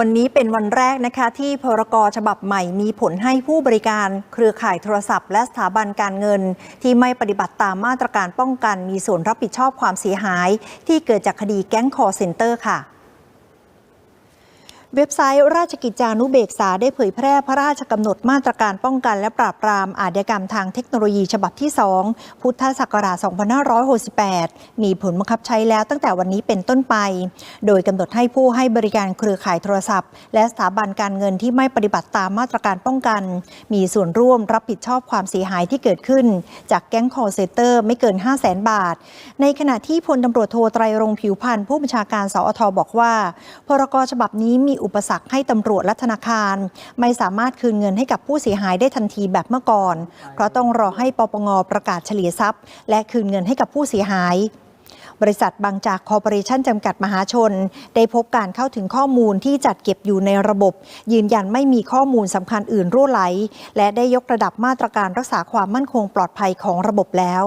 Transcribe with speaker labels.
Speaker 1: วันนี้เป็นวันแรกนะคะที่พรกฉบับใหม่มีผลให้ผู้บริการเครือข่ายโทรศัพท์ และสถาบันการเงิน ที่ไม่ปฏิบัติตามมาตรการป้องกัน มีส่วนรับผิดชอบความเสียหาย ที่เกิดจากคดีแก๊งคอร์เซ็นเตอร์ค่ะ เว็บไซต์ราชกิจจานุเบกษาได้เผยแพร่พระราชกำหนดมาตรการป้องกันและปราบปรามอาชญากรรมทางเทคโนโลยีฉบับที่ 2 พุทธศักราช 2568 มีผลบังคับใช้แล้วตั้งแต่วันนี้เป็นต้นไป โดยกำหนดให้ผู้ให้บริการเครือข่ายโทรศัพท์ และสถาบันการเงินที่ไม่ปฏิบัติตามมาตรการป้องกัน มีส่วนร่วมรับผิดชอบความเสียหายที่เกิดขึ้น จากแก๊งคอร์เซเตอร์ไม่เกิน 5 0 0 0 0 0บาท ในขณะที่พลตำรวจโทไตรรงผิวพันธ์ผู้บัญชาการสอทบอกว่า พรกฉบับนี้มีอุปสรรคให้ตำรวจและธนาคาร ไม่สามารถคืนเงินให้กับผู้เสียหายได้ทันทีแบบเมื่อก่อน เพราะต้องรอให้ปปงประกาศเฉลี่ยทรัพย์ และคืนเงินให้กับผู้เสียหายบริษัทบางจากคอร์ปอเรชันจำกัดมหาชน ได้พบการเข้าถึงข้อมูลที่จัดเก็บอยู่ในระบบ ยืนยันไม่มีข้อมูลสำคัญอื่นรั่วไหล และได้ยกระดับมาตรการรักษาความมั่นคงปลอดภัยของระบบแล้ว